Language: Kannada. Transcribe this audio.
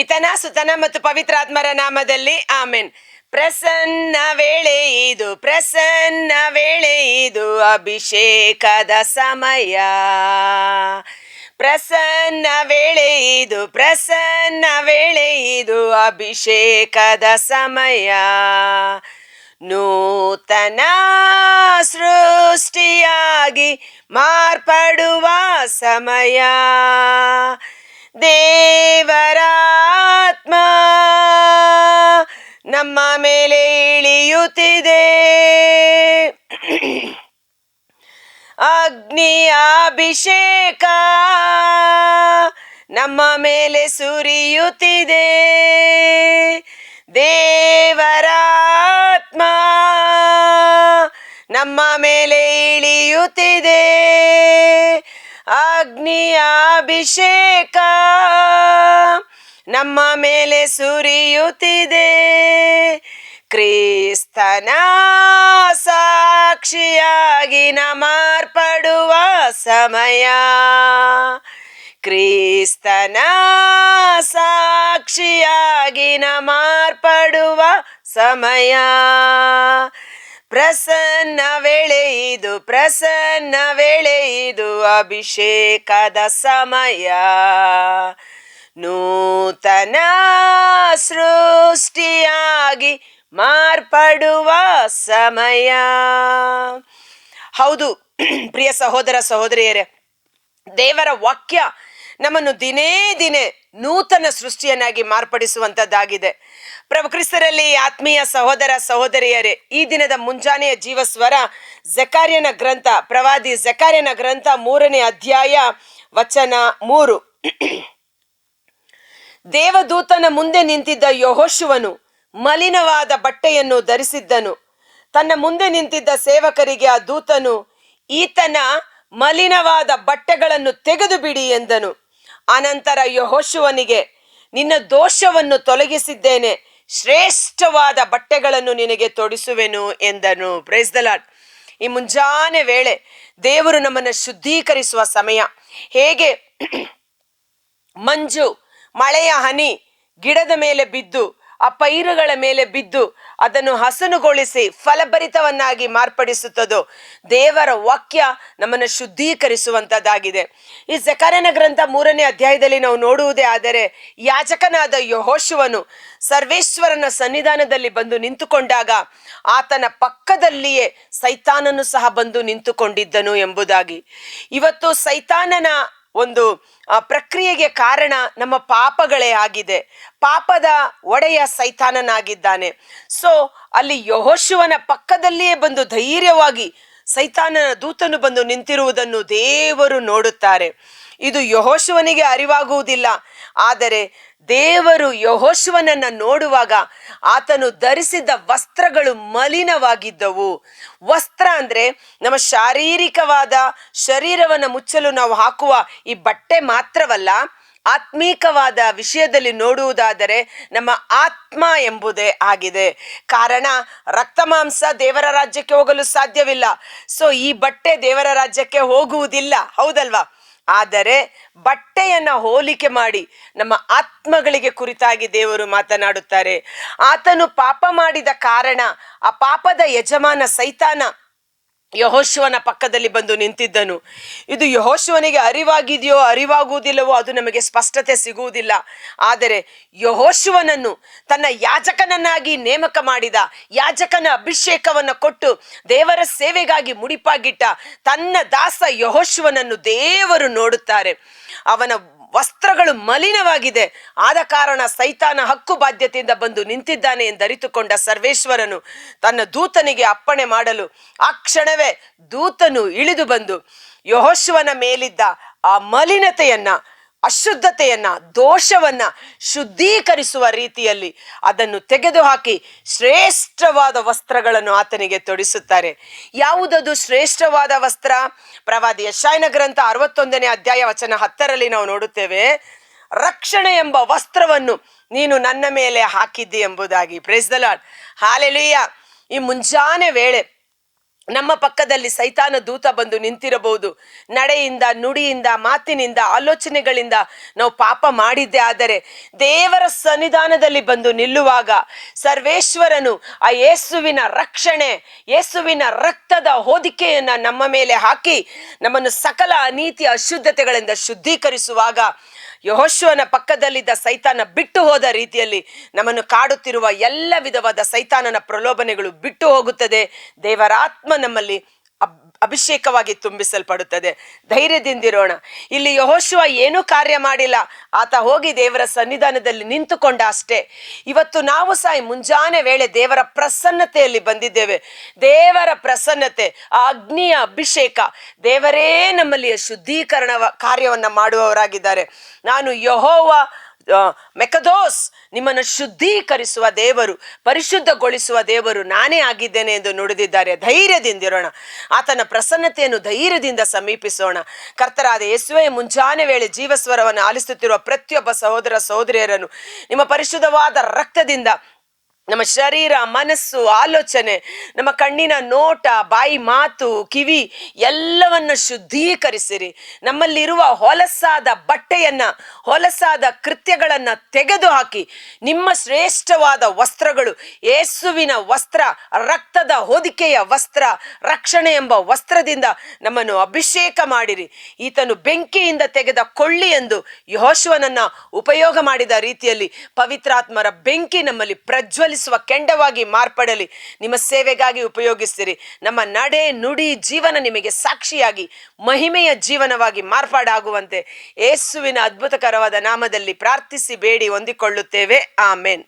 ಪಿತನ, ಸುತನ ಮತ್ತು ಪವಿತ್ರಾತ್ಮರ ನಾಮದಲ್ಲಿ ಆಮೆನ್. ಪ್ರಸನ್ನ ವೇಳೆ ಇದು, ಪ್ರಸನ್ನ ವೇಳೆ ಇದು ಅಭಿಷೇಕದ ಸಮಯ. ಪ್ರಸನ್ನ ವೇಳೆ ಇದು, ಪ್ರಸನ್ನ ವೇಳೆ ಇದು ಅಭಿಷೇಕದ ಸಮಯ. ನೂತನ ಸೃಷ್ಟಿಯಾಗಿ ಮಾರ್ಪಡುವ ಸಮಯ. ದೇವರಾತ್ಮ ನಮ್ಮ ಮೇಲೆ ಇಳಿಯುತ್ತಿದೆ. ಅಗ್ನಿಯ ಅಭಿಷೇಕ ನಮ್ಮ ಮೇಲೆ ಸುರಿಯುತ್ತಿದೆ. ದೇವರಾತ್ಮ ನಮ್ಮ ಮೇಲೆ ಇಳಿಯುತ್ತಿದೆ. ಅಗ್ನಿಯ ಅಭಿಷೇಕ ನಮ್ಮ ಮೇಲೆ ಸುರಿಯುತ್ತಿದೆ. ಕ್ರಿಸ್ತನ ಸಾಕ್ಷಿಯಾಗಿ ನಮಾರ್ಪಡುವ ಮಾರ್ಪಡುವ ಸಮಯ. ಕ್ರಿಸ್ತನ ಸಾಕ್ಷಿಯಾಗಿ ನಮಾರ್ಪಡುವ ಮಾರ್ಪಡುವ ಸಮಯ. ಪ್ರಸನ್ನ ವೇಳೆ ಇದು, ಪ್ರಸನ್ನ ವೇಳೆ ಇದು ಅಭಿಷೇಕದ ಸಮಯ. ನೂತನ ಸೃಷ್ಟಿಯಾಗಿ ಮಾರ್ಪಡುವ ಸಮಯ. ಹೌದು, ಪ್ರಿಯ ಸಹೋದರ ಸಹೋದರಿಯರೇ, ದೇವರ ವಾಕ್ಯ ನಮ್ಮನ್ನು ದಿನೇ ದಿನೇ ನೂತನ ಸೃಷ್ಟಿಯನ್ನಾಗಿ ಮಾರ್ಪಡಿಸುವಂತದ್ದಾಗಿದೆ. ಪ್ರಭು ಕ್ರಿಸ್ತರಲ್ಲಿ ಆತ್ಮೀಯ ಸಹೋದರ ಸಹೋದರಿಯರೇ, ಈ ದಿನದ ಮುಂಜಾನೆಯ ಜೀವಸ್ವರ ಜಕಾರ್ಯನ ಗ್ರಂಥ, ಪ್ರವಾದಿ ಜಕಾರ್ಯನ ಗ್ರಂಥ ಮೂರನೇ ಅಧ್ಯಾಯ ವಚನ ಮೂರು. ದೇವದೂತನ ಮುಂದೆ ನಿಂತಿದ್ದ ಯಹೋಶುವನು ಮಲಿನವಾದ ಬಟ್ಟೆಯನ್ನು ಧರಿಸಿದ್ದನು. ತನ್ನ ಮುಂದೆ ನಿಂತಿದ್ದ ಸೇವಕರಿಗೆ ಆ ದೂತನು, ಈತನ ಮಲಿನವಾದ ಬಟ್ಟೆಗಳನ್ನು ತೆಗೆದು ಬಿಡಿ ಎಂದನು. ಅನಂತರ ಯಹೋಶುವನಿಗೆ, ನಿನ್ನ ದೋಷವನ್ನು ತೊಲಗಿಸಿದ್ದೇನೆ, ಶ್ರೇಷ್ಠವಾದ ಬಟ್ಟೆಗಳನ್ನು ನಿನಗೆ ತೊಡಿಸುವೆನು ಎಂದನು. ಲಾರ್ಡ್ ಈ ಮುಂಜಾನೆ ವೇಳೆ ದೇವರು ನಮ್ಮನ್ನು ಶುದ್ಧೀಕರಿಸುವ ಸಮಯ. ಹೇಗೆ? ಮಂಜು, ಮಳೆಯ ಹನಿ ಗಿಡದ ಮೇಲೆ ಬಿದ್ದು ಆ ಪೈರುಗಳ ಮೇಲೆ ಬಿದ್ದು ಅದನ್ನು ಹಸನುಗೊಳಿಸಿ ಫಲಭರಿತವನ್ನಾಗಿ ಮಾರ್ಪಡಿಸುತ್ತದೋ, ದೇವರ ವಾಕ್ಯ ನಮ್ಮನ್ನು ಶುದ್ಧೀಕರಿಸುವಂತದ್ದಾಗಿದೆ. ಈ ಜಕಾರನ ಗ್ರಂಥ ಮೂರನೇ ಅಧ್ಯಾಯದಲ್ಲಿ ನಾವು ನೋಡುವುದೇ ಆದರೆ, ಯಾಜಕನಾದ ಯಹೋಶುವನು ಸರ್ವೇಶ್ವರನ ಸನ್ನಿಧಾನದಲ್ಲಿ ಬಂದು ನಿಂತುಕೊಂಡಾಗ ಆತನ ಪಕ್ಕದಲ್ಲಿಯೇ ಸೈತಾನನು ಸಹ ಬಂದು ನಿಂತುಕೊಂಡಿದ್ದನು ಎಂಬುದಾಗಿ. ಇವತ್ತು ಸೈತಾನನ ಒಂದು ಪ್ರಕ್ರಿಯೆಗೆ ಕಾರಣ ನಮ್ಮ ಪಾಪಗಳೇ ಆಗಿದೆ. ಪಾಪದ ಒಡೆಯ ಸೈತಾನನಾಗಿದ್ದಾನೆ. ಸೊ ಅಲ್ಲಿ ಯಹೋಶುವನ ಪಕ್ಕದಲ್ಲಿಯೇ ಬಂದು ಧೈರ್ಯವಾಗಿ ಸೈತಾನನ ದೂತನು ಬಂದು ನಿಂತಿರುವುದನ್ನು ದೇವರು ನೋಡುತ್ತಾರೆ. ಇದು ಯಹೋಶುವನಿಗೆ ಅರಿವಾಗುವುದಿಲ್ಲ. ಆದರೆ ದೇವರು ಯಹೋಶುವನನ್ನ ನೋಡುವಾಗ ಆತನು ಧರಿಸಿದ ವಸ್ತ್ರಗಳು ಮಲಿನವಾಗಿದ್ದವು. ವಸ್ತ್ರ ಅಂದ್ರೆ ನಮ್ಮ ಶಾರೀರಿಕವಾದ ಶರೀರವನ್ನು ಮುಚ್ಚಲು ನಾವು ಹಾಕುವ ಈ ಬಟ್ಟೆ ಮಾತ್ರವಲ್ಲ ಆತ್ಮೀಕವಾದ ವಿಷಯದಲ್ಲಿ ನೋಡುವುದಾದರೆ ನಮ್ಮ ಆತ್ಮ ಎಂಬುದೇ ಆಗಿದೆ. ಕಾರಣ, ರಕ್ತ ಮಾಂಸ ದೇವರ ರಾಜ್ಯಕ್ಕೆ ಹೋಗಲು ಸಾಧ್ಯವಿಲ್ಲ. ಸೊ ಈ ಬಟ್ಟೆ ದೇವರ ರಾಜ್ಯಕ್ಕೆ ಹೋಗುವುದಿಲ್ಲ. ಹೌದಲ್ವಾ? ಆದರೆ, ಬಟ್ಟೆಯನ್ನ ಹೋಲಿಕೆ ಮಾಡಿ ನಮ್ಮ ಆತ್ಮಗಳಿಗೆ ಕುರಿತಾಗಿ ದೇವರು ಮಾತನಾಡುತ್ತಾರೆ. ಆತನು ಪಾಪ ಮಾಡಿದ ಕಾರಣ, ಆ ಪಾಪದ ಯಜಮಾನ ಸೈತಾನ ಯಹೋಶುವನ ಪಕ್ಕದಲ್ಲಿ ಬಂದು ನಿಂತಿದ್ದನು. ಇದು ಯಹೋಶುವನಿಗೆ ಅರಿವಾಗಿದೆಯೋ ಅರಿವಾಗುವುದಿಲ್ಲವೋ ಅದು ನಮಗೆ ಸ್ಪಷ್ಟತೆ ಸಿಗುವುದಿಲ್ಲ. ಆದರೆ ಯಹೋಶುವನನ್ನು ತನ್ನ ಯಾಜಕನನ್ನಾಗಿ ನೇಮಕ ಮಾಡಿದ, ಯಾಜಕನ ಅಭಿಷೇಕವನ್ನು ಕೊಟ್ಟು ದೇವರ ಸೇವೆಗಾಗಿ ಮುಡಿಪಾಗಿಟ್ಟ ತನ್ನ ದಾಸ ಯಹೋಶುವನನ್ನು ದೇವರು ನೋಡುತ್ತಾರೆ. ಅವನ ವಸ್ತ್ರಗಳು ಮಲಿನವಾಗಿದೆ. ಆದ ಕಾರಣ ಸೈತಾನ ಹಕ್ಕು ಬಾಧ್ಯತೆಯಿಂದ ಬಂದು ನಿಂತಿದ್ದಾನೆ ಎಂದರಿತುಕೊಂಡ ಸರ್ವೇಶ್ವರನು ತನ್ನ ದೂತನಿಗೆ ಅಪ್ಪಣೆ ಮಾಡಲು ಆ ಕ್ಷಣವೇ ದೂತನು ಇಳಿದು ಬಂದು ಯಹೋಶ್ವನ ಮೇಲಿದ್ದ ಆ ಮಲಿನತೆಯನ್ನ ಅಶುದ್ಧತೆಯನ್ನ, ದೋಷವನ್ನ ಶುದ್ಧೀಕರಿಸುವ ರೀತಿಯಲ್ಲಿ ಅದನ್ನು ತೆಗೆದುಹಾಕಿ ಶ್ರೇಷ್ಠವಾದ ವಸ್ತ್ರಗಳನ್ನು ಆತನಿಗೆ ತೊಡಿಸುತ್ತಾರೆ. ಯಾವುದದು ಶ್ರೇಷ್ಠವಾದ ವಸ್ತ್ರ? ಪ್ರವಾದಿ ಯಶಾಯನ ಗ್ರಂಥ ಅರವತ್ತೊಂದನೇ ಅಧ್ಯಾಯ ವಚನ ಹತ್ತರಲ್ಲಿ ನಾವು ನೋಡುತ್ತೇವೆ, ರಕ್ಷಣೆ ಎಂಬ ವಸ್ತ್ರವನ್ನು ನೀನು ನನ್ನ ಮೇಲೆ ಹಾಕಿದ್ದಿ ಎಂಬುದಾಗಿ. ಪ್ರೇಸ್ ದ ಲಾರ್ಡ್ ಹಾಲೆಲುಯ್ಯ ಈ ಮುಂಜಾನೆ ವೇಳೆ ನಮ್ಮ ಪಕ್ಕದಲ್ಲಿ ಸೈತಾನ ದೂತ ಬಂದು ನಿಂತಿರಬಹುದು. ನಡೆಯಿಂದ, ನುಡಿಯಿಂದ, ಮಾತಿನಿಂದ, ಆಲೋಚನೆಗಳಿಂದ ನಾವು ಪಾಪ ಮಾಡಿದ್ದೆ. ಆದರೆ ದೇವರ ಸನ್ನಿಧಾನದಲ್ಲಿ ಬಂದು ನಿಲ್ಲುವಾಗ ಸರ್ವೇಶ್ವರನು ಆ ಯೇಸುವಿನ ರಕ್ಷಣೆ, ಯೇಸುವಿನ ರಕ್ತದ ಹೋದಿಕೆಯನ್ನ ನಮ್ಮ ಮೇಲೆ ಹಾಕಿ ನಮ್ಮನ್ನು ಸಕಲ ಅನೀತಿ ಅಶುದ್ಧತೆಗಳಿಂದ ಶುದ್ಧೀಕರಿಸುವಾಗ ಯಹೋಶುವನ ಪಕ್ಕದಲ್ಲಿದ್ದ ಸೈತಾನ ಬಿಟ್ಟು ಹೋದ ರೀತಿಯಲ್ಲಿ ನಮ್ಮನ್ನು ಕಾಡುತ್ತಿರುವ ಎಲ್ಲ ವಿಧವಾದ ಸೈತಾನನ ಪ್ರಲೋಭನೆಗಳು ಬಿಟ್ಟು ಹೋಗುತ್ತದೆ. ದೇವರಾತ್ಮ ನಮ್ಮಲ್ಲಿ ಅಭಿಷೇಕವಾಗಿ ತುಂಬಿಸಲ್ಪಡುತ್ತದೆ. ಧೈರ್ಯದಿಂದಿರೋಣ. ಇಲ್ಲಿ ಯಹೋಶುವ ಏನೂ ಕಾರ್ಯ ಮಾಡಿಲ್ಲ. ಆತ ಹೋಗಿ ದೇವರ ಸನ್ನಿಧಾನದಲ್ಲಿ ನಿಂತುಕೊಂಡ ಅಷ್ಟೇ. ಇವತ್ತು ನಾವು ಸಹ ಮುಂಜಾನೆ ವೇಳೆ ದೇವರ ಪ್ರಸನ್ನತೆಯಲ್ಲಿ ಬಂದಿದ್ದೇವೆ. ದೇವರ ಪ್ರಸನ್ನತೆ ಆ ಅಗ್ನಿಯ ಅಭಿಷೇಕ. ದೇವರೇ ನಮ್ಮಲ್ಲಿ ಶುದ್ಧೀಕರಣ ಕಾರ್ಯವನ್ನು ಮಾಡುವವರಾಗಿದ್ದಾರೆ. ನಾನು ಯಹೋವ ಮೆಕದೋಸ್, ನಿಮ್ಮನ್ನು ಶುದ್ಧೀಕರಿಸುವ ದೇವರು, ಪರಿಶುದ್ಧಗೊಳಿಸುವ ದೇವರು ನಾನೇ ಆಗಿದ್ದೇನೆ ಎಂದು ನುಡಿದಿದ್ದಾರೆ. ಧೈರ್ಯದಿಂದಿರೋಣ ಆತನ ಪ್ರಸನ್ನತೆಯನ್ನು ಧೈರ್ಯದಿಂದ ಸಮೀಪಿಸೋಣ. ಕರ್ತರಾದ ಯೇಸುವೆ, ಮುಂಜಾನೆ ವೇಳೆ ಜೀವಸ್ವರವನ್ನು ಆಲಿಸುತ್ತಿರುವ ಪ್ರತಿಯೊಬ್ಬ ಸಹೋದರ ಸಹೋದರಿಯರನ್ನು ನಿಮ್ಮ ಪರಿಶುದ್ಧವಾದ ರಕ್ತದಿಂದ ನಮ್ಮ ಶರೀರ, ಮನಸ್ಸು, ಆಲೋಚನೆ, ನಮ್ಮ ಕಣ್ಣಿನ ನೋಟ, ಬಾಯಿ ಮಾತು, ಕಿವಿ ಎಲ್ಲವನ್ನು ಶುದ್ಧೀಕರಿಸಿರಿ. ನಮ್ಮಲ್ಲಿರುವ ಹೊಲಸಾದ ಬಟ್ಟೆಯನ್ನು, ಹೊಲಸಾದ ಕೃತ್ಯಗಳನ್ನು ತೆಗೆದುಹಾಕಿ, ನಿಮ್ಮ ಶ್ರೇಷ್ಠವಾದ ವಸ್ತ್ರಗಳು, ಯೇಸುವಿನ ವಸ್ತ್ರ, ರಕ್ತದ ಹೊದಿಕೆಯ ವಸ್ತ್ರ, ರಕ್ಷಣೆ ಎಂಬ ವಸ್ತ್ರದಿಂದ ನಮ್ಮನ್ನು ಅಭಿಷೇಕ ಮಾಡಿರಿ. ಈತನು ಬೆಂಕಿಯಿಂದ ತೆಗೆದ ಕೊಳ್ಳಿ ಎಂದು ಯಹೋಶುವನನ್ನು ಉಪಯೋಗ ಮಾಡಿದ ರೀತಿಯಲ್ಲಿ ಪವಿತ್ರಾತ್ಮರ ಬೆಂಕಿ ನಮ್ಮಲ್ಲಿ ಪ್ರಜ್ವಲಿಸುವ ಕೆಂಡವಾಗಿ ಮಾರ್ಪಡಲಿ. ನಿಮ್ಮ ಸೇವೆಗಾಗಿ ಉಪಯೋಗಿಸ್ತೀರಿ. ನಮ್ಮ ನಡೆ ನುಡಿ ಜೀವನ ನಿಮಗೆ ಸಾಕ್ಷಿಯಾಗಿ, ಮಹಿಮೆಯ ಜೀವನವಾಗಿ ಮಾರ್ಪಾಡಾಗುವಂತೆ. ಯೇಸುವಿನ ಅದ್ಭುತಕರವಾದ ನಾಮದಲ್ಲಿ ಪ್ರಾರ್ಥಿಸಿ, ಬೇಡಿ, ಹೊಂದಿಕೊಳ್ಳುತ್ತೇವೆ. ಆಮೇನ್.